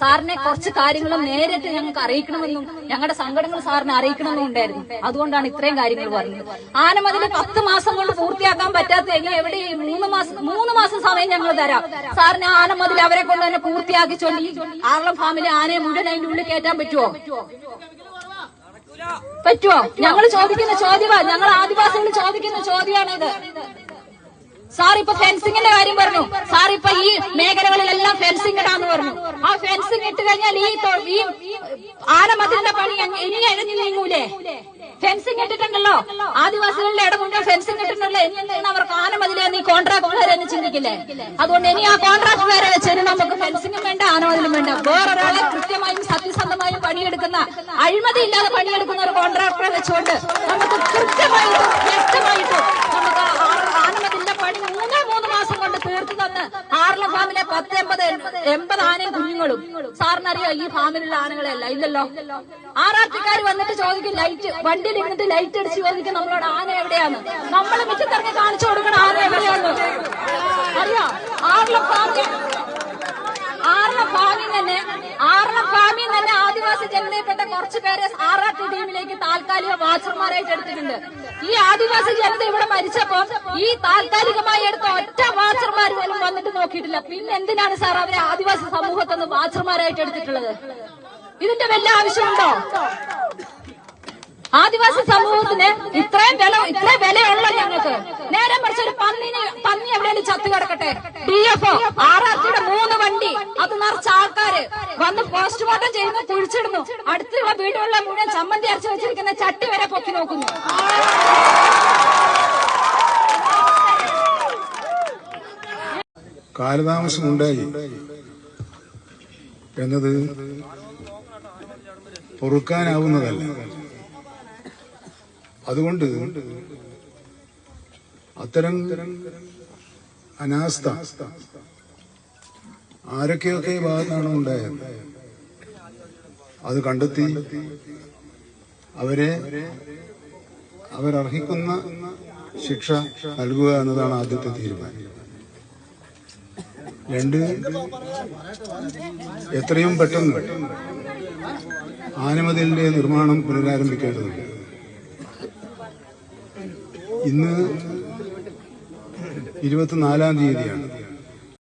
സാറിനെ കുറച്ച് കാര്യങ്ങളും നേരിട്ട് ഞങ്ങൾക്ക് അറിയിക്കണമെന്നും ഞങ്ങളുടെ സങ്കടങ്ങൾ സാറിനെ അറിയിക്കണമെന്നും ഉണ്ടായിരുന്നു. അതുകൊണ്ടാണ് ഇത്രയും കാര്യങ്ങൾ പറഞ്ഞത്. ആനമതിൽ പത്ത് മാസം കൊണ്ട് പൂർത്തിയാക്കാൻ പറ്റാത്ത ഇനി എവിടെ മൂന്ന് മാസം മൂന്ന് മാസം സമയം ഞങ്ങൾ തരാം. സാറിന് ആനമതിൽ അവരെ കൊണ്ട് തന്നെ പൂർത്തിയാക്കി ചൊല്ലി ആർളം ഫാമിലി ആനയെ മുഴുവൻ അതിന്റെ ഉള്ളിൽ കയറ്റാൻ പറ്റുമോ പറ്റുമോ ഞങ്ങൾ ചോദിക്കുന്ന ചോദ്യമാണ് ഞങ്ങൾ ആദിവാസികൾ ചോദിക്കുന്ന ചോദ്യമാണിത്. സാർ ഇപ്പൊ ഫെൻസിങ്ങിന്റെ കാര്യം പറഞ്ഞു. സാർ ഇപ്പൊ ഈ മേഖലകളിലെല്ലാം ഫെൻസിങ് ഇടാന്ന് പറഞ്ഞു. ആ ഫെൻസിങ് ഇട്ട് കഴിഞ്ഞാൽ ഈ ഈ പണി ഇനി എഴുതി നീങ്ങൂലേ? ഫെൻസിങ് ഇട്ടിട്ടുണ്ടല്ലോ. ആദിവാസികളുടെ ഇടം മുന്നേ ഫെൻസിങ് ഇട്ടിട്ടുണ്ടല്ലോ. ഇനി അവർക്ക് ആനമതിലെ നീ കോൺട്രാക്ട് എന്ന് ചിന്തിക്കില്ലേ? അതുകൊണ്ട് ഇനി ആ കോൺട്രാക്ട് വേറെ വെച്ച് നമുക്ക് ഫെൻസിങ്ങും വേണ്ട ആനമതിലും വേണ്ട. വേറൊരാളെ കൃത്യമായും സത്യസന്ധമായും പണിയെടുക്കുന്ന അഴിമതി ഇല്ലാതെ പണിയെടുക്കുന്ന ഒരു കോൺട്രാക്ടറെ വെച്ചുകൊണ്ട് നമുക്ക് കൃത്യമായിട്ടും വ്യക്തമായിട്ടും നമുക്ക് ആ ആനമതിന്റെ പണി മൂന്നേ മൂന്ന് മാസം കൊണ്ട് തീർത്തു തന്ന് ആർല ഫാമിലെ പത്ത് എൺപത് എൺപത് ആനയും കുഞ്ഞുങ്ങളും. സാറിനറിയോ ഈ ഫാമിലുള്ള ആനകളെയല്ല? ഇല്ലല്ലോ. ആറാട്ടിക്കാർ വന്നിട്ട് ചോദിക്കും ലൈറ്റ് വണ്ടിയിൽ ഇരുന്നിട്ട് ലൈറ്റ് അടിച്ച് ചോദിക്കും നമ്മളോട് ആന എവിടെയാണ്? നമ്മൾ മിച്ചത്തിറങ്ങി കാണിച്ചു കൊടുക്കണം ആന എവിടെയാണ് അറിയോ? ആർല ഫാമിലെ ആറള ഫാമിൽ തന്നെ ആറള ഫാമിൽ തന്നെ ആദിവാസി ജനതയിൽപ്പെട്ട കുറച്ച് പേരെ ആറാട്ട് ടീമിലേക്ക് താൽക്കാലിക വാച്ചർമാരായിട്ട് എടുത്തിട്ടുണ്ട്. ഈ ആദിവാസി ജനത ഇവിടെ മരിച്ചപ്പോ ഈ താൽക്കാലികമായി എടുത്ത ഒറ്റ വാച്ചർമാർ വന്നിട്ട് നോക്കിയിട്ടില്ല. പിന്നെ എന്തിനാണ് സാർ അവരെ ആദിവാസി സമൂഹത്തിൽ വാച്ചർമാരായിട്ട് എടുത്തിട്ടുള്ളത്? ഇതിന്റെ വല്ല ആവശ്യമുണ്ടോ? ആദിവാസി സമൂഹത്തിന് ഇത്രയും വില ഇത്രയും വിലയുള്ള ഞങ്ങൾക്ക്. നേരെ മറിച്ച് ഒരു പന്നിന് പന്നി എവിടെയെങ്കിലും ചത്തു കിടക്കട്ടെ? ഡി എഫ് ആർ ആർ സിയുടെ മൂന്ന് വണ്ടി. അത് നിറച്ച ആൾക്കാര് വന്ന് പോസ്റ്റ്മോർട്ടം ചെയ്യുന്നു കുഴിച്ചിടുന്നു. അടുത്തുള്ള വീടുകളിലെ മുഴുവൻ ചമ്മന്തി അരച്ചു വെച്ചിരിക്കുന്ന ചട്ടി വരെ പൊക്കി നോക്കുന്നു. കാലതാമസമുണ്ടായി. എന്നത് പൊറുക്കാനാവുന്നതല്ല. അതുകൊണ്ട് അത്തരം അനാസ്ഥ ആരൊക്കെയൊക്കെ ഭാഗത്താണ് ഉണ്ടായത്? അത് കണ്ടെത്തി അവരെ അവരർഹിക്കുന്ന ശിക്ഷ നൽകുക എന്നതാണ് ആദ്യത്തെ തീരുമാനം. രണ്ട് എത്രയും പെട്ടെന്ന് ആനമതിലിന്റെ നിർമ്മാണം പുനരാരംഭിക്കേണ്ടതുണ്ട്. ഇന്ന് ഇരുപത്തിനാലാം തീയതിയാണ്.